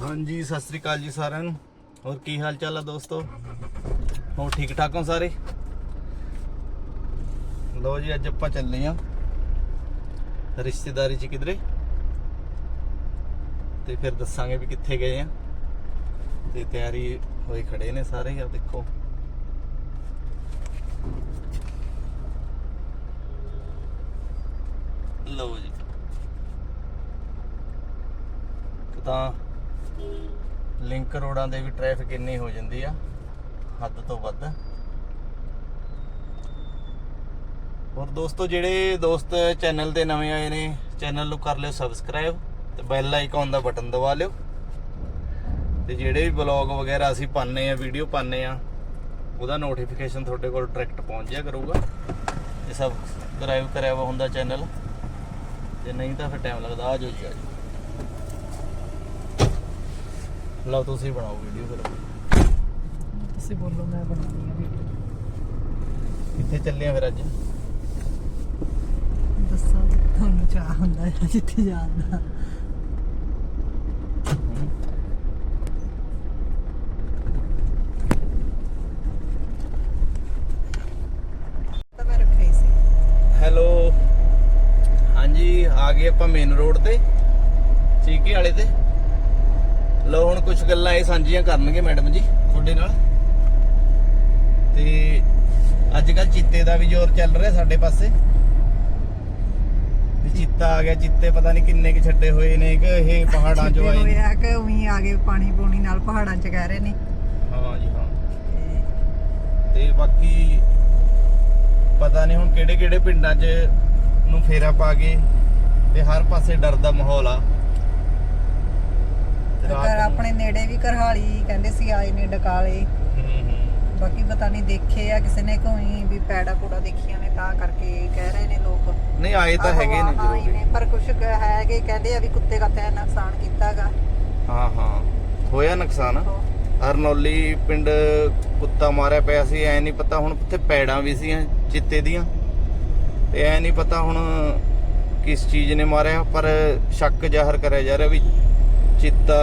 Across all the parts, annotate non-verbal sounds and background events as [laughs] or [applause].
ਹਾਂਜੀ, ਸਤਿ ਸ੍ਰੀ ਅਕਾਲ ਜੀ ਸਾਰਿਆਂ ਨੂੰ। ਹੋਰ ਕੀ ਹਾਲ ਚਾਲ ਆ ਦੋਸਤੋ? ਹੋਰ ਠੀਕ ਠਾਕ ਹੋ ਸਾਰੇ? ਲੋ ਜੀ, ਅੱਜ ਆਪਾਂ ਚੱਲੇ ਆ ਰਿਸ਼ਤੇਦਾਰੀ ਚ ਕਿਧਰੇ। ਤੇ ਫਿਰ ਦੱਸਾਂਗੇ ਵੀ ਕਿੱਥੇ ਗਏ ਆ। ਤੇ ਤਿਆਰੀ ਹੋਏ ਖੜੇ ਨੇ ਸਾਰੇ ਆ ਦੇਖੋ। ਲਓ ਜੀ। ਤਾਂ ਲਿੰਕ ਰੋਡਾਂ ਦੇ ਵੀ ਟ੍ਰੈਫਿਕ ਇੰਨੀ ਹੋ ਜਾਂਦੀ ਆ, ਹੱਦ ਤੋਂ ਵੱਧ। ਹੋਰ ਦੋਸਤੋ, ਜਿਹੜੇ ਦੋਸਤ ਚੈਨਲ ਤੇ ਨਵੇਂ ਆਏ ਨੇ, ਚੈਨਲ ਨੂੰ ਕਰ ਲਿਓ ਸਬਸਕ੍ਰਾਈਬ ਤੇ ਬੈਲ ਆਈਕਨ ਦਾ ਬਟਨ ਦਬਾ ਲਿਓ। ਤੇ ਜਿਹੜੇ ਵੀ ਬਲੌਗ ਵਗੈਰਾ ਅਸੀਂ ਪਾਉਂਦੇ ਆ, ਵੀਡੀਓ ਪਾਉਂਦੇ ਆ, ਉਹਦਾ ਨੋਟੀਫਿਕੇਸ਼ਨ ਤੁਹਾਡੇ ਕੋਲ ਡਾਇਰੈਕਟ ਪਹੁੰਚ ਜਾਇਆ ਕਰੂਗਾ। ਤੇ ਸਬਸਕ੍ਰਾਈਬ ਕਰਿਆ ਵਾ ਹੁੰਦਾ ਚੈਨਲ। ਜੇ ਨਹੀਂ ਤਾਂ ਫਿਰ ਟਾਈਮ ਲੱਗਦਾ, ਆ ਜਾਓ ਜੀ, ਆ ਜਾਓ। ਲਓ ਤੁਸੀਂ ਬਣਾਓ ਵੀਡੀਓ ਫਿਰ। ਤੁਸੀਂ ਬੋਲੋ ਮੈਂ ਬਣਾਉਣੀ ਆ ਵੀਡੀਓ ਕਿੱਥੇ ਚੱਲੇ ਆ ਫਿਰ ਅੱਜ? ਦੱਸੋ ਤੁਹਾਨੂੰ ਚਾਹ ਹੁੰਦਾ ਹੈ ਜਿੱਥੇ ਜਾਣ ਦਾ। ਤਾਂ ਮੈਂ ਰੱਖੀ ਸੀ। ਹੈਲੋ ਹਾਂਜੀ ਆ ਗਏ ਆਪਾਂ ਮੇਨ ਰੋਡ ਤੇ ਚੀਕੇ ਵਾਲੇ ਤੇ। ਲੋ ਹੁਣ ਕੁਝ ਗੱਲਾਂ ਇਹ ਸਾਂਝੀਆਂ ਕਰਨਗੇ ਮੈਡਮ ਜੀ ਤੁਹਾਡੇ ਨਾਲ। ਤੇ ਅੱਜ ਕੱਲ ਚਿੱਤੇ ਦਾ ਵੀ ਜ਼ੋਰ ਚੱਲ ਰਿਹਾ ਸਾਡੇ ਪਾਸੇ। ਵੀ ਚਿੱਤਾ ਆ ਗਿਆ ਚਿੱਤੇ ਪਤਾ ਨਹੀਂ ਕਿੰਨੇ ਕਿ ਛੱਡੇ ਹੋਏ ਨੇ ਕਿ ਇਹ ਪਹਾੜਾਂ 'ਚੋਂ ਆਏ ਨੇ। ਹੋਇਆ ਕਿ ਉਹੀ ਆ ਗਏ ਪਾਣੀ ਪੂਣੀ ਨਾਲ ਪਹਾੜਾਂ 'ਚ ਕਹਿ ਰਹੇ ਨੇ। ਹਾਂ ਜੀ ਹਾਂ। ਤੇ ਬਾਕੀ ਪਤਾ ਨਹੀਂ ਹੁਣ ਕਿਹੜੇ ਕਿਹੜੇ ਪਿੰਡਾਂ 'ਚ ਨੂੰ ਫੇਰਾ ਪਾ ਗਏ ਤੇ ਹਰ ਪਾਸੇ ਡਰ ਦਾ ਮਾਹੌਲ ਆ। ਘਰ ਆਪਣੇ ਨੇੜੇ ਵੀ ਕਰਹਾਲੀ ਕਹਿੰਦੇ ਸੀ ਆਏ ਨੇ ਡਕਾਲੇ। ਬਾਕੀ ਪਤਾ ਨਹੀਂ ਦੇਖੇ ਆ ਕਿਸੇ ਨੇ ਕੋਈ ਵੀ ਪੈੜਾ ਪੂੜਾ ਦੇਖੀਆਂ ਨੇ ਤਾਂ ਕਰਕੇ ਕਹਿ ਰਹੇ ਨੇ ਲੋਕ। ਨਹੀਂ ਆਏ ਤਾਂ ਹੈਗੇ ਨੇ ਜ਼ਰੂਰ। ਪਰ ਕੁਝ ਹੈਗੇ ਕਹਿੰਦੇ ਆ ਵੀ ਕੁੱਤੇ ਕਾਤੇ ਨੇ ਨੁਕਸਾਨ ਕੀਤਾਗਾ। ਹਾਂ ਹਾਂ। ਹੋਇਆ ਨੁਕਸਾਨ। ਹਰਨੌਲੀ ਪਿੰਡ ਕੁੱਤਾ ਮਾਰਿਆ ਪਿਆ ਸੀ ਐ ਨਹੀਂ ਪਤਾ ਹੁਣ ਉੱਥੇ ਪੈੜਾਂ ਵੀ ਸੀਆਂ ਚਿੱਤੇ ਦੀਆਂ। ਤੇ ਐ ਨਹੀਂ ਪਤਾ ਹੁਣ ਕਿਸ ਚੀਜ਼ ਨੇ ਮਾਰਿਆ ਪਰ ਸ਼ੱਕ ਜ਼ਾਹਰ ਕਰਿਆ ਜਾ ਰਿਹਾ ਵੀ ਚਿੱਤਾ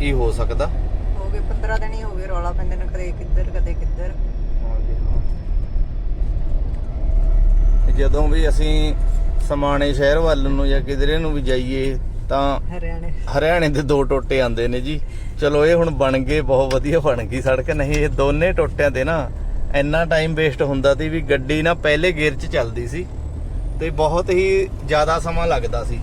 ਹੀ ਹੋ ਸਕਦਾ। ਹੋ ਗਏ 15 ਦਿਨ ਹੀ ਹੋ ਗਏ ਰੌਲਾ ਪੈਂਦੇ ਨੇ ਕਦੇ ਕਿੱਧਰ ਕਦੇ ਕਿੱਧਰ। ਤੇ ਜਦੋਂ ਵੀ ਅਸੀਂ ਸਮਾਣੇ ਸ਼ਹਿਰ ਵੱਲ ਨੂੰ ਜਾਂ ਕਿਧਰੇ ਨੂੰ ਵੀ ਜਾਈਏ ਤਾਂ ਹਰਿਆਣੇ। ਹਰਿਆਣੇ ਦੇ ਦੋ ਟੋਟੇ ਆਂਦੇ ਨੇ ਜੀ। ਚਲੋ ਇਹ ਹੁਣ ਬਣ ਗਏ ਬਹੁਤ ਵਧੀਆ ਬਣ ਗਈ ਸੜਕ। ਨਹੀਂ ਇਹ ਦੋਨੇ ਟੋਟਿਆਂ ਤੇ ਨਾ ਇੰਨਾ ਟਾਈਮ ਵੇਸਟ ਹੁੰਦਾ ਸੀ ਵੀ ਗੱਡੀ ਨਾ ਪਹਿਲੇ ਗੇਅਰ 'ਚ ਚੱਲਦੀ ਸੀ ਤੇ ਬਹੁਤ ਹੀ ਜ਼ਿਆਦਾ ਸਮਾਂ ਲੱਗਦਾ ਸੀ।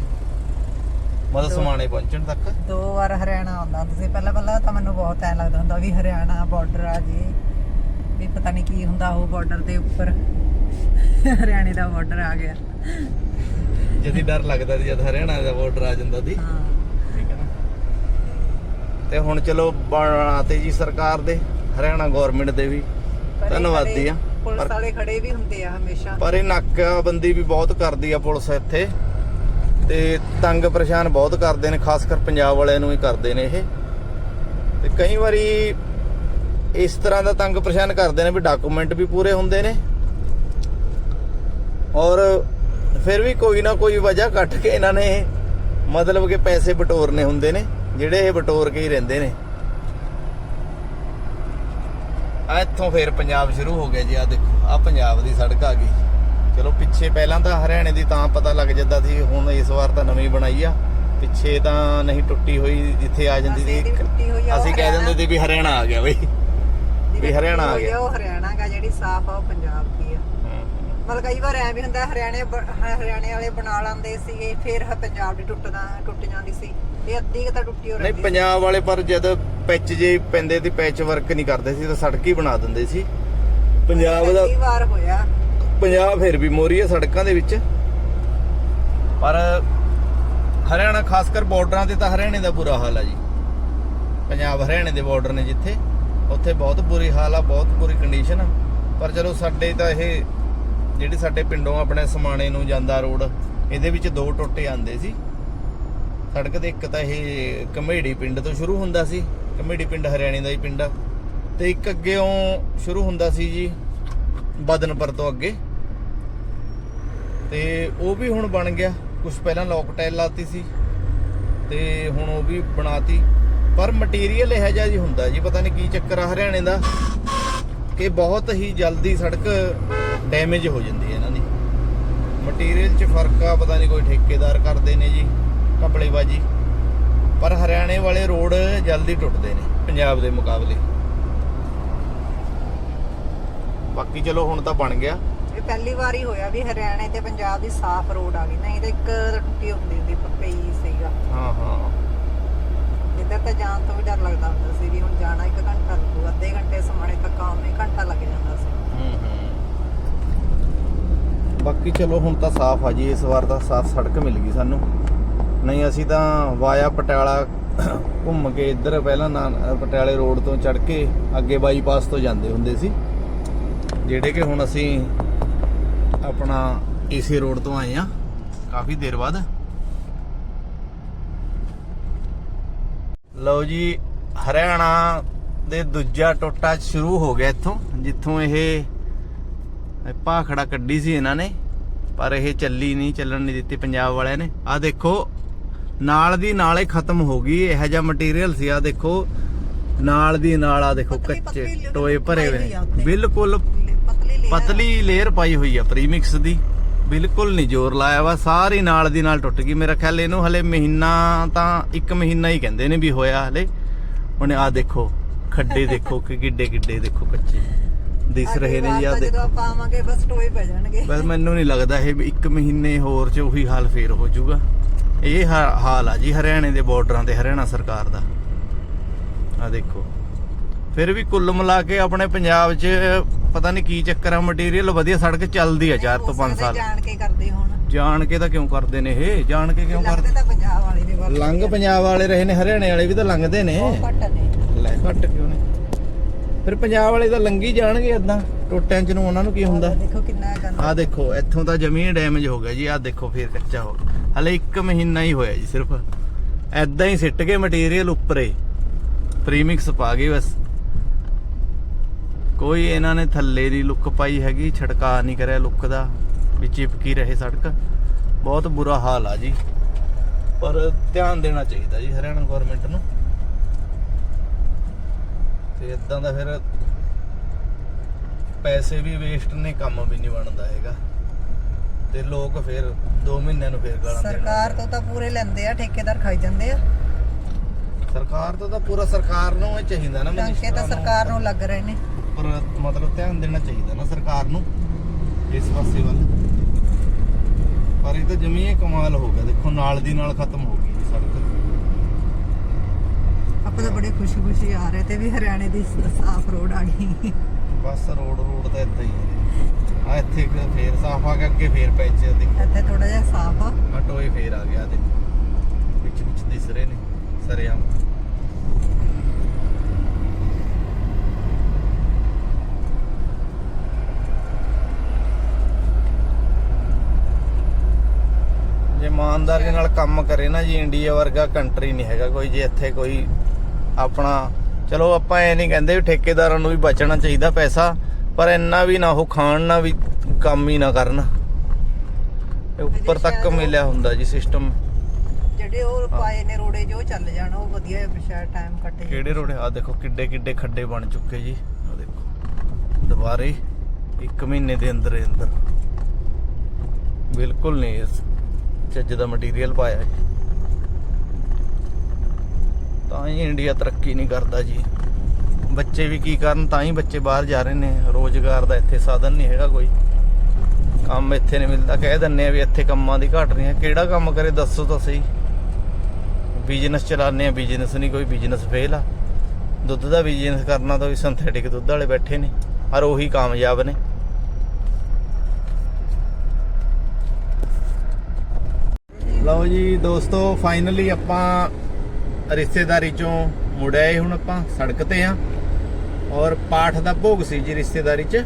ਮਤਲਬ ਸਮਾਣੇ ਪਹੁੰਚਣ ਤੱਕ? ਦੋ ਵਾਰ ਹਰਿਆਣਾ ਆਉਂਦਾ ਹੁੰਦਾ ਸੀ। ਪਹਿਲਾਂ ਪਹਿਲਾਂ ਤਾਂ ਮੈਨੂੰ ਬਹੁਤ ਐ ਲੱਗਦਾ ਹੁੰਦਾ ਵੀ ਹਰਿਆਣਾ ਬਾਰਡਰ ਆ ਜੀ। ਵੀ ਪਤਾ ਨਹੀਂ ਕੀ ਹੁੰਦਾ ਉਹ ਬਾਰਡਰ ਦੇ ਉੱਪਰ। ਹਰਿਆਣੇ ਦਾ ਬਾਰਡਰ ਆ ਗਿਆ। ਜਦੀ ਡਰ ਲੱਗਦਾ ਸੀ ਜਦ ਹਰਿਆਣਾ ਦਾ ਬਾਰਡਰ ਆ ਜਾਂਦਾ ਸੀ। ਹਾਂ। ਠੀਕ ਹੈ ਨਾ। ਤੇ ਹੁਣ ਚਲੋ ਬਣਾਤੇ ਜੀ ਸਰਕਾਰ ਦੇ ਹਰਿਆਣਾ ਗਵਰਨਮੈਂਟ ਦੇ ਵੀ। ਧੰਨਵਾਦੀ ਆ। ਪੁਲਿਸ ਵਾਲੇ ਖੜੇ ਵੀ ਹੁੰਦੇ ਆ ਹਮੇਸ਼ਾ। ਪਰ ਇਹ ਨਾਕਾਬੰਦੀ ਵੀ ਬਹੁਤ ਕਰਦੀ ਆ ਪੁਲਿਸ ਇੱਥੇ। ਤੇ ਤੰਗ ਪਰੇਸ਼ਾਨ ਬਹੁਤ ਕਰਦੇ ਨੇ, ਖਾਸ ਕਰ ਪੰਜਾਬ ਵਾਲਿਆਂ ਨੂੰ ਹੀ ਕਰਦੇ ਨੇ ਇਹ। ਤੇ ਕਈ ਵਾਰੀ ਇਸ ਤਰ੍ਹਾਂ ਦਾ ਤੰਗ ਪਰੇਸ਼ਾਨ ਕਰਦੇ ਨੇ ਵੀ ਡਾਕੂਮੈਂਟ ਵੀ ਪੂਰੇ ਹੁੰਦੇ ਨੇ। ਔਰ ਫਿਰ ਵੀ ਕੋਈ ਨਾ ਕੋਈ ਵਜ੍ਹਾ ਕੱਟ ਕੇ ਇਹਨਾਂ ਨੇ ਮਤਲਬ ਕਿ ਪੈਸੇ ਬਟੋਰਨੇ ਹੁੰਦੇ ਨੇ, ਜਿਹੜੇ ਇਹ ਬਟੋਰ ਕੇ ਹੀ ਰਹਿੰਦੇ ਨੇ। ਆ ਇੱਥੋਂ ਫਿਰ ਪੰਜਾਬ ਸ਼ੁਰੂ ਹੋ ਗਿਆ ਜੀ ਆ ਦੇਖੋ ਆ ਪੰਜਾਬ ਦੀ ਸੜਕ ਆ ਗਈ। ਚਲੋ ਪਿੱਛੇ ਪਹਿਲਾਂ ਤਾਂ ਹਰਿਆਣੇ ਦੀ ਤਾਂ ਪਤਾ ਲੱਗ ਜਾਂਦਾ ਸੀ ਹੁਣ ਇਸ ਵਾਰ ਤਾਂ ਨਵੀਂ ਬਣਾਈ ਆ। ਪਿੱਛੇ ਤਾਂ ਨਹੀਂ ਟੁੱਟੀ ਹੋਈ ਜਿੱਥੇ ਆ ਜਾਂਦੀ ਸੀ ਅਸੀਂ ਕਹਿ ਦਿੰਦੇ ਸੀ ਵੀ ਹਰਿਆਣਾ ਆ ਗਿਆ ਬਈ। ਵੀ ਹਰਿਆਣਾ ਆ ਗਿਆ। ਉਹ ਹਰਿਆਣਾ ਗਾ ਜਿਹੜੀ ਸਾਫ਼ ਆ ਉਹ ਪੰਜਾਬ ਦੀ ਆ। ਮਤਲਬ ਕਈ ਵਾਰ ਐ ਵੀ ਹੁੰਦਾ ਹਰਿਆਣੇ ਹਰਿਆਣੇ ਵਾਲੇ ਬਣਾ ਲਾਂਦੇ ਸੀਗੇ ਫਿਰ ਹ- ਪੰਜਾਬ ਦੀ ਟੁੱਟਦਾ ਟੁੱਟ ਜਾਂਦੀ ਸੀ। ਇਹ ਅੱਧੀ ਕੁ ਤਾਂ ਟੁੱਟੀ ਹੋ ਨਹੀਂ ਰਹੀ ਪੰਜਾਬ ਵਾਲੇ ਪਰ ਜਦ ਪੈਚ ਜੇ ਪੈਂਦੇ ਤੇ ਪੈਚ ਵਰਕ ਨਹੀਂ ਕਰਦੇ ਸੀ ਤਾਂ ਸੜਕ ਹੀ ਬਣਾ ਦਿੰਦੇ ਸੀ। ਪੰਜਾਬ ਦਾ ਕਈ ਵਾਰ ਹੋਇਆ। ਪੰਜਾਬ ਫਿਰ ਵੀ ਮੋਰੀ ਹੈ ਸੜਕਾਂ ਦੇ ਵਿੱਚ। ਪਰ ਹਰਿਆਣਾ ਖਾਸ ਕਰ ਬਾਰਡਰਾਂ ਤੇ ਤਾਂ ਹਰਿਆਣੇ ਦਾ ਬੁਰਾ ਹਾਲ ਆ ਜੀ। ਪੰਜਾਬ ਹਰਿਆਣੇ ਦੇ ਬਾਰਡਰ ਨੇ ਜਿੱਥੇ, ਉੱਥੇ ਬਹੁਤ ਬੁਰੀ ਹਾਲ ਆ, ਬਹੁਤ ਬੁਰੀ ਕੰਡੀਸ਼ਨ ਆ। ਪਰ ਚਲੋ ਸਾਡੇ ਤਾਂ ਇਹ ਜਿਹੜੇ ਸਾਡੇ ਪਿੰਡੋਂ ਆਪਣੇ ਸਮਾਣੇ ਨੂੰ ਜਾਂਦਾ ਰੋਡ, ਇਹਦੇ ਵਿੱਚ ਦੋ ਟੋਟੇ ਆਂਦੇ ਸੀ। ਸੜਕ ਤੇ ਇੱਕ ਤਾਂ ਇਹ ਕਮੇੜੀ ਪਿੰਡ ਤੋਂ ਸ਼ੁਰੂ ਹੁੰਦਾ ਸੀ ਕਮੇੜੀ ਪਿੰਡ ਹਰਿਆਣੇ ਦਾ ਹੀ ਪਿੰਡ ਆ। ਤੇ ਇੱਕ ਅੱਗੇੋਂ ਸ਼ੁਰੂ ਹੁੰਦਾ ਸੀ ਜੀ, ਬਦਨਪੁਰ ਤੋਂ ਅੱਗੇ। ਤੇ ਉਹ ਵੀ ਹੁਣ ਬਣ ਗਿਆ। ਕੁਝ ਪਹਿਲਾਂ ਲੋਕ ਟਾਈਲ ਲਾਤੀ ਸੀ ਤੇ ਹੁਣ ਉਹ ਵੀ ਬਣਾਤੀ। ਪਰ ਮਟੀਰੀਅਲ ਇਹੋ ਜਿਹਾ ਜੀ ਹੁੰਦਾ ਜੀ, ਪਤਾ ਨਹੀਂ ਕੀ ਚੱਕਰ ਆ ਹਰਿਆਣੇ ਦਾ ਕਿ ਬਹੁਤ ਹੀ ਜਲਦੀ ਸੜਕ ਡੈਮੇਜ ਹੋ ਜਾਂਦੀ ਹੈ ਇਹਨਾਂ ਦੀ। ਮਟੀਰੀਅਲ 'ਚ ਫ਼ਰਕ ਆ, ਪਤਾ ਨਹੀਂ ਕੋਈ ਠੇਕੇਦਾਰ ਕਰਦੇ ਨੇ ਜੀ, ਕਪੜੇਬਾਜੀ। ਪਰ ਹਰਿਆਣੇ ਵਾਲੇ ਰੋਡ ਜਲਦੀ ਟੁੱਟਦੇ ਨੇ ਪੰਜਾਬ ਦੇ ਮੁਕਾਬਲੇ। ਬਾਕੀ ਚਲੋ ਹੁਣ ਤਾਂ ਬਣ ਗਿਆ। ਇਹ ਪਹਿਲੀ ਵਾਰ ਹੀ ਹੋਇਆ ਵੀ ਹਰਿਆਣੇ ਤੇ ਪੰਜਾਬ ਦੀ ਸਾਫ਼ ਰੋਡ ਆ ਗਈ। ਨਹੀਂ ਤਾਂ ਇੱਕ ਟੁੱਟੀ ਹੁੰਦੀ ਹੁੰਦੀ ਪਈ ਸੀਗਾ। ਹਾਂ ਹਾਂ। ਇੱਧਰ ਤਾਂ ਜਾਣ ਤੋਂ ਵੀ ਡਰ ਲੱਗਦਾ ਹੁੰਦਾ ਸੀ ਵੀ ਹੁਣ ਜਾਣਾ ਇੱਕ ਘੰਟਾ ਲੱਗੂ ਅੱਧੇ ਘੰਟੇ ਸਮਾਣੇ ਤੱਕ ਆਉਣ ਘੰਟਾ ਲੱਗ ਜਾਂਦਾ ਸੀ। ਹੂੰ ਹੂੰ। ਬਾਕੀ ਚਲੋ ਹੁਣ ਤਾਂ ਸਾਫ਼ ਆ ਜੀ ਇਸ ਵਾਰ ਤਾਂ ਸਾਫ਼ ਸੜਕ ਮਿਲ ਗਈ ਸਾਨੂੰ। ਨਹੀਂ ਅਸੀਂ ਤਾਂ ਵਾਇਆ ਪਟਿਆਲਾ ਘੁੰਮ ਕੇ ਇੱਧਰ ਪਹਿਲਾਂ ਨਾ ਪਟਿਆਲੇ ਰੋਡ ਤੋਂ ਚੜ ਕੇ ਅੱਗੇ ਬਾਈਪਾਸ ਤੋਂ ਜਾਂਦੇ ਹੁੰਦੇ ਸੀ। ਜਿਹੜੇ ਕਿ ਹੁਣ ਅਸੀਂ ਆਪਣਾ ਏਸੀ ਰੋਡ ਤੋਂ ਆਏ ਆ। ਕਾਫੀ ਦੇਰ ਬਾਅਦ। ਲਓ ਜੀ ਹਰਿਆਣਾ ਦੇ ਦੂਜਾ ਟੋਟਾ ਸ਼ੁਰੂ ਹੋ ਗਿਆ ਇੱਥੋਂ ਜਿੱਥੋਂ ਇਹ ਭਾਖੜਾ ਕੱਢੀ ਸੀ ਇਹਨਾਂ ਨੇ ਪਰ ਇਹ ਚੱਲੀ ਨਹੀਂ ਚੱਲਣ ਨਹੀਂ ਦਿੱਤੀ ਪੰਜਾਬ ਵਾਲਿਆਂ ਨੇ। ਆ ਦੇਖੋ ਨਾਲ ਦੀ ਨਾਲੇ ਖਤਮ ਹੋ ਗਈ ਇਹੋ ਜਿਹਾ ਮਟੀਰੀਅਲ ਸੀ ਆ ਦੇਖੋ ਨਾਲ ਦੀ ਨਾਲ ਆ ਦੇਖੋ ਕੱਚੇ ਟੋਏ ਭਰੇ ਹੋਏ। ਬਿਲਕੁਲ ਪਤਲੀ ਲੇਅਰ। ਪਾਈ ਹੋਈ ਆ ਪ੍ਰੀਮਿਕਸ ਦੀ। ਬਿਲਕੁਲ ਨਹੀਂ ਜ਼ੋਰ ਲਾਇਆ ਵਾ ਸਾਰੀ ਨਾਲ ਦੀ ਨਾਲ ਟੁੱਟ ਗਈ। ਮੇਰਾ ਖਿਆਲ ਇਹਨੂੰ ਹਲੇ ਮਹੀਨਾ ਤਾਂ ਇੱਕ ਮਹੀਨਾ ਹੀ ਕਹਿੰਦੇ ਨੇ ਵੀ ਹੋਇਆ ਹਲੇ। ਹੁਣ ਆ ਦੇਖੋ ਖੱਡੇ [laughs] ਦੇਖੋ ਕਿ ਕਿੱਡੇ ਕਿੱਡੇ ਦੇਖੋ ਕੱਚੇ ਦਿਸ ਰਹੇ ਨੇ ਜੀ ਆ ਜਦੋਂ ਦੇਖੋ। ਆਪਾਂ ਆਵਾਂਗੇ ਬਸ ਟੋਏ ਪੈ ਜਾਣਗੇ। ਬਸ ਮੈਨੂੰ ਨਹੀਂ ਲੱਗਦਾ ਇਹ ਇੱਕ ਮਹੀਨੇ ਹੋਰ ਚ ਉਹੀ ਹਾਲ ਫੇਰ ਹੋ ਜਾਊਗਾ। ਇਹ ਹਾਲ ਆ ਜੀ ਹਰਿਆਣੇ ਦੇ ਬਾਰਡਰਾਂ ਤੇ ਹਰਿਆਣਾ ਸਰਕਾਰ ਦਾ। ਆ ਦੇਖੋ। ਫਿਰ ਵੀ ਕੁੱਲ ਮਿਲਾ ਕੇ ਆਪਣੇ ਪੰਜਾਬ 'ਚ ਪਤਾ ਨਹੀਂ ਕੀ ਚੱਕਰ ਆ ਮਟੀਰੀਅਲ ਵਧੀਆ ਸੜਕ ਚੱਲਦੀ ਆ 4 ਤੋਂ 5 ਸਾਲ। ਜਾਣ ਕੇ ਕਰਦੇ ਹੁਣ। ਜਾਣ ਕੇ ਤਾਂ ਕਿਉਂ ਕਰਦੇ ਨੇ ਇਹ? ਜਾਣ ਕੇ ਕਿਉਂ ਲੱਗਦੇ ਕਰਦੇ? ਤਾਂ ਪੰਜਾਬ ਵਾਲੇ ਦੇ ਵੱਲ ਲੰਘ ਪੰਜਾਬ ਵਾਲੇ ਰਹੇ ਨੇ ਹਰਿਆਣੇ ਵਾਲੇ ਵੀ ਤਾਂ ਲੰਘਦੇ ਨੇ। ਬਹੁਤ ਘੱਟ ਨੇ। ਲੈ ਘੱਟ ਕਿਉਂ ਨੇ? ਫਿਰ ਪੰਜਾਬ ਵਾਲੇ ਤਾਂ ਲੰਘੀ ਜਾਣਗੇ ਇਦਾਂ ਟੋਟਿਆਂ ਚ ਨੂੰ ਉਹਨਾਂ ਨੂੰ ਕੀ ਹੁੰਦਾ? ਦੇਖੋ ਕਿੰਨਾ ਗੰਦਾ। ਆ ਦੇਖੋ ਇੱਥੋਂ ਤਾਂ ਜ਼ਮੀਨ ਡੈਮੇਜ ਹੋ ਗਿਆ ਜੀ ਆ ਦੇਖੋ ਫੇਰ ਕੱਚਾ ਹੋ ਗਿਆ। ਹਲੇ 1 ਮਹੀਨਾ ਹੀ ਹੋਇਆ ਜੀ ਸਿਰਫ। ਐਦਾਂ ਹੀ ਸਿੱਟ ਕੇ ਮਟੀਰੀਅਲ ਉੱਪਰੇ। ਪ੍ਰੀਮਿਕਸ ਪਾ ਗਏ ਬਸ। ਕੋਈ ਇਹਨਾਂ ਨੇ ਥੱਲੇ ਦੀ ਲੁੱਕ ਪਾਈ ਹੈਗੀ ਛੜਕਾ ਨਹੀਂ ਕਰਿਆ ਲੁੱਕ ਦਾ ਵੀ ਚਿਪਕੀ ਰਹੇ ਸੜਕ। ਬਹੁਤ ਬੁਰਾ ਹਾਲ ਆ ਜੀ। ਪਰ ਧਿਆਨ ਦੇਣਾ ਚਾਹੀਦਾ ਜੀ ਹਰਿਆਣਾ ਗਵਰਨਮੈਂਟ ਨੂੰ। ਤੇ ਇਦਾਂ ਦਾ ਫਿਰ ਪੈਸੇ ਵੀ ਵੇਸਟ ਨੇ ਕੰਮ ਵੀ ਨਹੀਂ ਬਣਦਾ ਹੈਗਾ। ਤੇ ਲੋਕ ਫਿਰ 2 ਮਹੀਨਿਆਂ ਨੂੰ ਫਿਰ ਗਾਲਾਂ ਦੇਣ ਸਰਕਾਰ ਤੋਂ ਤਾਂ ਪੂਰੇ ਲੈਂਦੇ ਆ ਠੇਕੇਦਾਰ ਖਾਈ ਜਾਂਦੇ ਆ। ਸਰਕਾਰ ਤੋਂ ਤਾਂ ਪੂਰਾ ਸਰਕਾਰ ਨੂੰ ਇਹ ਚਾਹੀਦਾ ਨਾ ਟਾਂਕੇ ਤਾਂ ਸਰਕਾਰ ਨੂੰ ਲੱਗ ਰਹੇ ਨੇ। ਪਰ ਮਤਲਬ ਧਿਆਨ ਦੇਣਾ ਚਾਹੀਦਾ ਨਾ ਸਰਕਾਰ ਨੂੰ ਇਸ ਪਾਸੇ ਵੱਲ। ਪਰ ਇਹ ਤਾਂ ਜਮੀ ਕਮਾਲ ਹੋ ਗਿਆ। ਦੇਖੋ ਨਾਲ ਦੀ ਨਾਲ ਖਤਮ ਹੋ ਗਈ ਸੜਕ। ਆਪਾਂ ਤਾਂ ਬੜੇ ਖੁਸ਼ੀ-ਖੁਸ਼ੀ ਆ ਰਹੇ ਤੇ ਵੀ ਹਰਿਆਣੇ ਦੀ ਸਾਫ਼ ਰੋਡ ਆ ਗਈ। ਬਸ ਰੋਡ ਰੋਡ ਤਾਂ ਇਦਾਂ ਹੀ ਹੈ ਆ ਇੱਥੇ ਇੱਕ ਫੇਰ ਸਾਫ਼ ਆ ਗਿਆ ਅੱਗੇ ਫੇਰ ਪੈਚ ਦੇਖ। ਇੱਥੇ ਥੋੜਾ ਜਿਹਾ ਸਾਫ਼ ਆ। ਆ ਟੋਏ ਫੇਰ ਆ ਗਿਆ ਦੇ ਵਿੱਚ ਵਿੱਚ ਦਿਸ ਰਹੇ ਨੇ ਸਰਿਆਮ ਜੇ ਇਮਾਨਦਾਰੀ ਨਾਲ ਕੰਮ ਕਰੇ ਨਾ ਜੀ ਇੰਡੀਆ ਵਰਗਾ ਕੰਟਰੀ ਨਹੀਂ ਹੈਗਾ ਕੋਈ ਜੇ ਇੱਥੇ ਕੋਈ ਆਪਣਾ ਚਲੋ ਆਪਾਂ ਐ ਨਹੀਂ ਕਹਿੰਦੇ ਵੀ ਠੇਕੇਦਾਰਾਂ ਨੂੰ ਵੀ ਬਚਣਾ ਚਾਹੀਦਾ ਪੈਸਾ ਪਰ ਇੰਨਾ ਵੀ ਨਾ ਉਹ ਖਾਣ ਨਾ ਵੀ ਕੰਮ ਹੀ ਨਾ ਕਰਨ। ਉੱਪਰ ਤੱਕ ਮਿਲਿਆ ਹੁੰਦਾ ਜੀ ਸਿਸਟਮ ਜਿਹੜੇ ਉਹ ਪਾਏ ਨੇ ਰੋੜੇ ਜੋ ਚੱਲ ਜਾਣ ਉਹ ਵਧੀਆ ਸ਼ਾਇਦ ਟਾਈਮ ਕੱਟ ਕਿਹੜੇ ਰੋੜੇ? ਆ ਦੇਖੋ ਕਿੱਡੇ ਕਿੱਡੇ ਖੱਡੇ ਬਣ ਚੁੱਕੇ ਜੀ। ਆ ਦੇਖੋ ਦੁਬਾਰੇ 1 ਮਹੀਨੇ ਦੇ ਅੰਦਰ ਅੰਦਰ। ਬਿਲਕੁਲ ਨਹੀਂ ਚੱਜ ਦਾ ਮਟੀਰੀਅਲ ਪਾਇਆ ਜੀ। ਤਾਂ ਹੀ ਇੰਡੀਆ ਤਰੱਕੀ ਨਹੀਂ ਕਰਦਾ ਜੀ। ਬੱਚੇ ਵੀ ਕੀ ਕਰਨ, ਤਾਂ ਹੀ ਬੱਚੇ ਬਾਹਰ ਜਾ ਰਹੇ ਨੇ। ਰੋਜ਼ਗਾਰ ਦਾ ਇੱਥੇ ਸਾਧਨ ਨਹੀਂ ਹੈਗਾ ਕੋਈ। ਕੰਮ ਇੱਥੇ ਨਹੀਂ ਮਿਲਦਾ। ਕਹਿ ਦਿੰਨੇ ਆ ਵੀ ਇੱਥੇ ਕੰਮਾਂ ਦੀ ਘਾਟ ਨਹੀਂ ਹੈ। ਕਿਹੜਾ ਕੰਮ ਕਰੇ, ਦੱਸੋ ਤਾਂ ਸਹੀ। ਬਿਜ਼ਨਸ ਚਲਾਉਂਦੇ ਆ ਬਿਜ਼ਨਸ ਨਹੀਂ, ਕੋਈ ਬਿਜ਼ਨਸ ਫੇਲ ਆ। ਦੁੱਧ ਦਾ ਬਿਜ਼ਨਸ ਕਰਨਾ ਤਾਂ ਵੀ ਸਿੰਥੈਟਿਕ ਦੁੱਧ ਵਾਲੇ ਬੈਠੇ ਨੇ। ਪਰ ਉਹੀ ਕਾਮਯਾਬ ਨੇ। ਲਓ ਜੀ ਦੋਸਤੋ ਫਾਈਨਲੀ ਆਪਾਂ ਰਿਸ਼ਤੇਦਾਰੀ ਚੋਂ ਮੁੜ ਆਏ ਹੁਣ ਆਪਾਂ, ਸੜਕ ਤੇ ਆ। ਔਰ ਪਾਠ ਦਾ ਭੋਗ ਸੀ ਜੀ ਰਿਸ਼ਤੇਦਾਰੀ 'ਚ।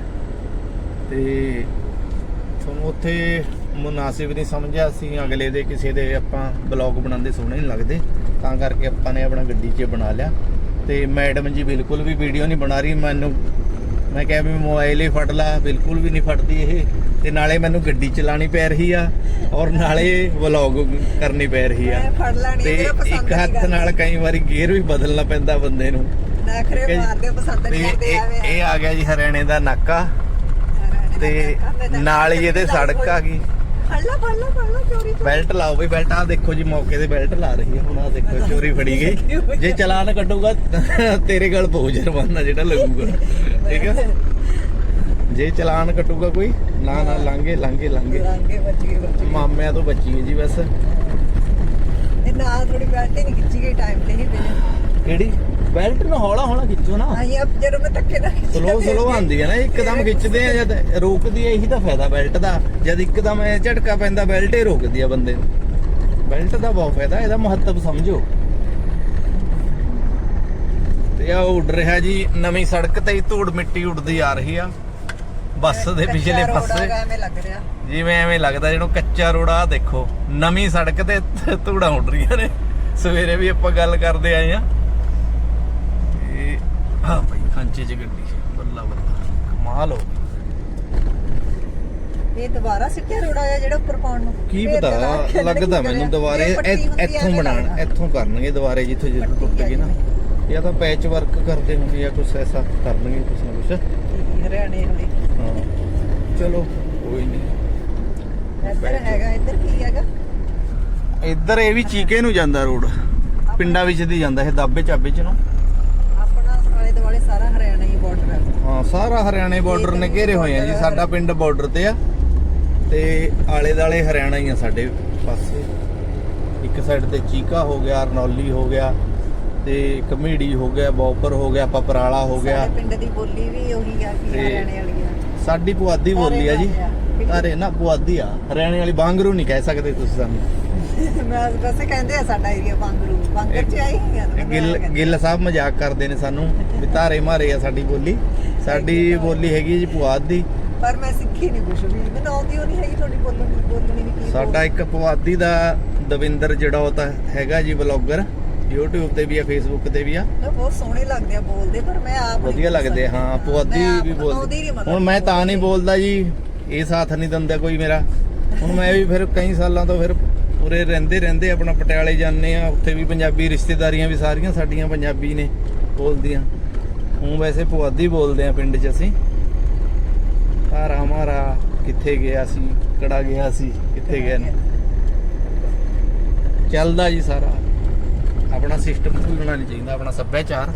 ਤੇ ਤੁਹਾਨੂੰ ਉੱਥੇ ਮੁਨਾਸਿਬ ਨਹੀਂ ਸਮਝਿਆ ਸੀ ਅਗਲੇ ਦੇ ਕਿਸੇ ਦੇ ਆਪਾਂ ਬਲੌਗ ਬਣਾਉਂਦੇ ਸੋਹਣੇ ਨਹੀਂ ਲੱਗਦੇ। ਤਾਂ ਕਰਕੇ ਆਪਾਂ ਨੇ ਆਪਣਾ ਗੱਡੀ 'ਚ ਬਣਾ ਲਿਆ। ਤੇ ਮੈਡਮ ਜੀ ਬਿਲਕੁਲ ਵੀ ਵੀਡੀਓ ਨਹੀਂ ਬਣਾ ਰਹੀ, ਮੈਨੂੰ ਮੈਂ ਕਿਹਾ ਵੀ ਮੋਬਾਈਲ ਹੀ ਫੜ ਲਾ, ਬਿਲਕੁਲ ਵੀ ਨਹੀਂ ਫੜਦੀ ਇਹ। ਤੇ ਨਾਲੇ ਮੈਨੂੰ ਗੱਡੀ ਚਲਾਣੀ ਪੈ ਰਹੀ ਆ ਔਰ ਨਾਲੇ ਵਲੌਗ ਕਰਨੀ ਪੈ ਰਹੀ ਆ। ਤੇ ਇੱਕ ਹੱਥ ਨਾਲ ਕਈ ਵਾਰੀ ਗੇਅਰ ਵੀ ਬਦਲਣਾ ਪੈਂਦਾ ਬੰਦੇ ਨੂੰ। ਨਖਰੇ। ਮਾਰਦੇ ਪਸੰਦ ਨਹੀਂ ਕਰਦੇ ਇਹ ਆਵੇ ਇਹ ਆ ਗਿਆ ਜੀ ਹਰਿਆਣੇ ਦਾ ਨਾਕਾ। ਤੇ ਨਾਲ ਹੀ ਇਹਦੇ ਸੜਕ ਆ ਗਈ। ਫੜ ਲਾ ਫੜ ਲਾ ਫੜ ਲਾ ਚੋਰੀ ਬੈਲਟ ਲਾਓ ਬਈ ਬੈਲਟ ਆ ਦੇਖੋ ਜੀ ਮੌਕੇ ਤੇ ਬੈਲਟ ਲਾ ਰਹੀ ਹੈ ਹੁਣ ਆ ਦੇਖੋ ਚੋਰੀ ਫੜੀ ਗਈ। ਜੇ ਚਲਾਨ ਕੱਟੂਗਾ ਤੇਰੇ ਗਲ ਪਊ ਜੁਰਮਾਨਾ ਜਿਹੜਾ ਲੱਗੂਗਾ। ਠੀਕ ਹੈ ਜੇ ਚਲਾਨ ਕੱਟੂਗਾ ਕੋਈ ਨਾ ਨਾ ਲਾਂਗੇ ਲਾਂਗੇ ਲਾਂਗੇ ਲਾਂਗੇ ਬੱਚ ਬੱਚ ਮਾਮਿਆਂ ਤੋਂ ਬਚੀ ਜੀ ਬਸ। ਇਹ ਨਾਲ ਥੋੜੀ ਬੈਲਟ ਹੀ ਨਹੀਂ ਖਿੱਚੀ ਗਈ ਟਾਈਮ ਤੇ ਹੀ ਬਿਨੇ ਕਿਹੜੀ? ਬੈਲਟ ਨੂੰ ਹੌਲਾ ਹੌਲਾ ਖਿੱਚੋ ਨਾ। ਆਈ ਅਬ ਜਦੋਂ ਮੈਂ ਧੱਕੇ ਨਾਲ ਖਿੱਚੀ ਸਲੋ ਸਲੋ ਆਉਂਦੀ ਹੈ ਨਾ ਇੱਕਦਮ ਖਿੱਚਦੇ ਆ ਜਦ ਰੋਕਦੀ ਹੈ ਇਹੀ ਤਾਂ ਫਾਇਦਾ ਬੈਲਟ ਦਾ। ਜਦ ਇੱਕਦਮ ਇਹ ਝਟਕਾ ਪੈਂਦਾ ਬੈਲਟ ਹੀ ਰੋਕਦੀ ਆ ਬੰਦੇ ਨੂੰ। ਬੈਲਟ ਦਾ ਬਹੁਤ ਫਾਇਦਾ ਇਹਦਾ ਮਹੱਤਵ ਸਮਝੋ। ਤੇ ਆ ਉੱਡ ਰਿਹਾ ਜੀ ਨਵੀਂ ਸੜਕ ਤੇ ਹੀ ਧੂੜ ਮਿੱਟੀ ਉੱਡਦੀ ਆ ਰਹੀ ਆ। ਬੱਸ ਦੇ ਪਿਛਲੇ ਪਾਸੇ। ਐਵੇਂ ਲੱਗ ਰਿਹਾ। ਜਿਵੇਂ ਐਵੇਂ ਲੱਗਦਾ ਜਿਹਨੂੰ ਕੱਚਾ ਰੋੜਾ ਆ ਦੇਖੋ ਨਵੀਂ ਸੜਕ ਤੇ ਧੂੜਾਂ ਉੱਡ ਰਹੀਆਂ ਨੇ। ਸਵੇਰੇ ਵੀ ਆਪਾਂ ਗੱਲ ਕਰਦੇ ਆਏ ਆ ਇਹ ਆ ਭਾਈ ਖਾਂਚੇ 'ਚ ਗੱਡੀ। ਬੱਲਾ ਬੱਲਾ ਕਮਾਲ ਹੋ। ਇਹ ਦੁਬਾਰਾ ਸਿੱਟਿਆ ਰੋੜਾ ਜਿਹਾ ਜਿਹੜਾ ਉੱਪਰ ਪਾਉਣ ਨੂੰ? ਕੀ ਪਤਾ ਲੱਗਦਾ। ਮੈਨੂੰ ਦੁਬਾਰੇ ਹੁੰਦੀ ਆ, ਇੱਥੋਂ ਬਣਾਣ। ਇੱਥੋਂ ਕਰਨਗੇ ਦੁਬਾਰੇ ਜਿੱਥੇ ਜਿੱਥੇ ਟੁੱਟ ਗਈ ਨਾ। ਜਾਂ ਤਾਂ ਪੈਚ ਵਰਕ ਕਰਦੇ ਹੋਣਗੇ ਜਾਂ ਕੁਛ ਐਸਾ ਕਰਨਗੇ ਕੁਛ ਨਾ ਕੁਛ। ਕੀ ਹਰਿਆਣੇ ਵਾਲੀ। ਹਾਂ। ਚਲੋ। ਕੋਈ ਨਹੀਂ ਇੱਧਰ ਹੈਗਾ ਇੱਧਰ ਕੀ ਹੈਗਾ? ਇੱਧਰ ਇਹ ਵੀ ਚੀਕੇ ਨੂੰ ਜਾਂਦਾ ਰੋਡ। ਪਿੰਡਾਂ ਵਿੱਚ ਦੀ ਜਾਂਦਾ ਇਹ ਦਾਬੇ ਚਾਬੇ ਚ ਨੂੰ। ਆਪਣਾ ਆਲੇ ਦੁਆਲੇ ਸਾਰਾ ਹਰਿਆਣਾ ਹੀ ਬਾਰਡਰ ਹੈ। ਹਾਂ ਸਾਰਾ ਹਰਿਆਣੇ ਬਾਰਡਰ ਨੇ ਘੇਰੇ ਹੋਏ ਆ ਜੀ ਸਾਡਾ ਪਿੰਡ ਬਾਰਡਰ ਤੇ ਆ। ਤੇ ਆਲੇ ਦਾਲੇ ਹਰਿਆਣਾ ਹੀ ਆ ਸਾਡੇ ਪਾਸੇ। ਇੱਕ ਸਾਈਡ ਤੇ ਚੀਕਾ ਹੋ ਗਿਆ ਅਰਨੌਲੀ ਹੋ ਗਿਆ। ਤੇ ਕਮੇੜੀ ਹੋ ਗਿਆ ਬੌਪਰ ਹੋ ਗਿਆ ਪਪਰਾਲਾ ਹੋ ਗਿਆ। ਸਾਡੇ ਪਿੰਡ ਦੀ ਬੋਲੀ ਵੀ ਉਹੀ ਆ ਕਿ ਹਰਿਆਣੇ ਵਾਲੀ ਆ। ਸਾਡੀ ਪੁਆਧੀ ਬੋਲੀ ਆ ਜੀ। ਅਰੇ ਨਾ ਪੁਆਧੀ ਆ। ਹਰਿਆਣੇ ਵਾਲੀ ਬਾਂਗਰੂ ਨਹੀਂ ਕਹਿ ਸਕਦੇ ਤੁਸੀਂ ਸਾਨੂੰ। ਮੈਂ ਵੈਸੇ ਕਹਿੰਦੇ ਆ ਸਾਡਾ ਏਰੀਆ ਬਾਂਗਰੂ। ਬਾਂਗਰ ਚ ਆਈ ਹੀ ਗਿੱਲ ਗਿੱਲ ਸਾਹਿਬ ਮਜ਼ਾਕ ਕਰਦੇ ਨੇ ਸਾਨੂੰ ਵੀ ਧਾਰੇ ਮਾਰੇ ਆ ਸਾਡੀ ਬੋਲੀ। ਸਾਡੀ ਬੋਲੀ ਹੈਗੀ ਜੀ ਪੁਆਧੀ। ਪਰ ਮੈਂ ਸਿੱਖੀ ਨਹੀਂ ਕੁਛ ਵੀ। ਮੈਨੂੰ ਆਉਂਦੀ ਨਹੀਂ ਹੈਗੀ ਤੁਹਾਡੀ ਬੋਲਣੀ ਬੋਲਣੀ ਕੀ ਸਾਡਾ ਇੱਕ ਪੁਆਧੀ ਦਾ ਦਵਿੰਦਰ ਜਿਹੜਾ ਉਹ ਤਾਂ ਹੈਗਾ ਜੀ ਬਲੌਗਰ YouTube ਤੇ ਵੀ ਆ Facebook ਤੇ ਵੀ ਆ। ਉਹ ਬਹੁਤ ਸੋਹਣੇ ਲੱਗਦੇ ਆ ਬੋਲਦੇ ਪਰ ਮੈਂ ਆਪ ਵਧੀਆ ਲੱਗਦੇ। ਹਾਂ ਪੁਆਧੀ ਵੀ ਬੋਲਦੇ। ਹੁਣ ਮੈਂ ਤਾਂ ਨਹੀਂ ਬੋਲਦਾ। ਜੀ ਇਹ ਸਾਥ ਨਹੀਂ ਦਿੰਦਾ ਕੋਈ ਮੇਰਾ। ਹੁਣ ਮੈਂ ਵੀ ਫਿਰ ਕਈ ਸਾਲਾਂ ਤੋਂ ਫਿਰ ਉਰੇ ਰਹਿੰਦੇ ਰਹਿੰਦੇ ਆਪਣਾ ਪਟਿਆਲੇ ਜਾਂਦੇ ਆ ਉੱਥੇ ਵੀ ਪੰਜਾਬੀ ਰਿਸ਼ਤੇਦਾਰੀਆਂ ਵੀ ਸਾਰੀਆਂ ਸਾਡੀਆਂ ਪੰਜਾਬੀ ਨੇ ਬੋਲਦੀਆਂ। ਹੁਣ ਵੈਸੇ ਪੁਆਧੀ ਬੋਲਦੇ ਆ ਪਿੰਡ 'ਚ ਅਸੀਂ। ਤਾਰਾ ਮਾਰਾ ਕਿੱਥੇ ਗਿਆ ਸੀ ਕੜਾ ਗਿਆ ਸੀ ਕਿੱਥੇ ਗਿਆ ਨਹੀਂ। ਚੱਲਦਾ ਜੀ ਸਾਰਾ। ਆਪਣਾ ਸਿਸਟਮ ਭੁੱਲਣਾ ਨਹੀਂ ਚਾਹੀਦਾ, ਆਪਣਾ ਸੱਭਿਆਚਾਰ।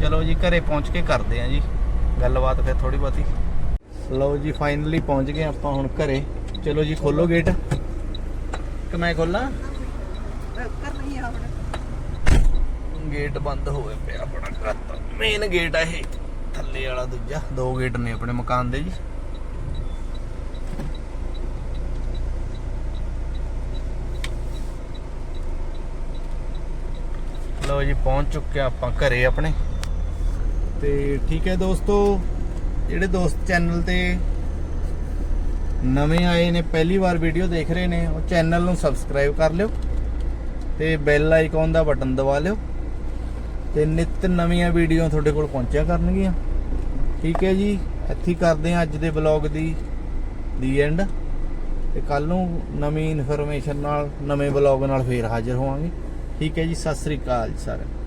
ਚਲੋ ਜੀ, ਘਰੇ ਪਹੁੰਚ ਕੇ ਕਰਦੇ ਆ ਜੀ। ਗੱਲਬਾਤ ਫਿਰ ਥੋੜੀ ਬਹੁਤੀ। ਲਓ ਜੀ ਫਾਈਨਲੀ ਪਹੁੰਚ ਗਏ ਆਪਾਂ ਹੁਣ ਘਰੇ। ਚਲੋ ਜੀ, ਖੋਲੋ ਗੇਟ ਕਿ ਮੈਂ ਖੋਲਾਂ? ਗੇਟ ਬੰਦ ਹੋਵੇ ਪਿਆ ਆਪਣਾ ਘਰ ਮੇਨ ਗੇਟ ਆ ਇਹ। ਥੱਲੇ ਵਾਲਾ ਦੂਜਾ। ਦੋ ਗੇਟ ਨੇ ਆਪਣੇ ਮਕਾਨ ਦੇ ਜੀ। ਲਓ ਜੀ, ਪਹੁੰਚ ਚੁੱਕੇ ਆਪਾਂ ਘਰੇ ਆਪਣੇ। ਤੇ ਠੀਕ ਹੈ ਦੋਸਤੋ, ਜਿਹੜੇ ਦੋਸਤ ਚੈਨਲ ਤੇ ਨਵੇਂ ਆਏ ਨੇ, ਪਹਿਲੀ ਵਾਰ ਵੀਡੀਓ ਦੇਖ ਰਹੇ ਨੇ, ਉਹ ਚੈਨਲ ਨੂੰ ਸਬਸਕ੍ਰਾਈਬ ਕਰ ਲਿਓ ਤੇ ਬੈਲ ਆਈਕਨ ਦਾ ਬਟਨ ਦਬਾ ਲਿਓ ਤੇ ਨਿਤ ਨਵੀਆਂ ਵੀਡੀਓ ਤੁਹਾਡੇ ਕੋਲ ਪਹੁੰਚਿਆ ਕਰਨਗੀਆਂ। ਠੀਕ ਹੈ ਜੀ, ਇੱਥੇ ਕਰਦੇ ਹਾਂ ਅੱਜ ਦੇ ਵਲੌਗ ਦੀ ਦੀ ਐਂਡ ਤੇ ਕੱਲ ਨੂੰ ਨਵੀਂ ਇਨਫੋਰਮੇਸ਼ਨ ਨਾਲ, ਨਵੇਂ ਵਲੌਗ ਨਾਲ ਫੇਰ ਹਾਜ਼ਰ ਹੋਵਾਂਗੇ। ਠੀਕ ਹੈ ਜੀ ਸਤਿ ਸ੍ਰੀ ਅਕਾਲ ਜੀ ਸਾਰਿਆਂ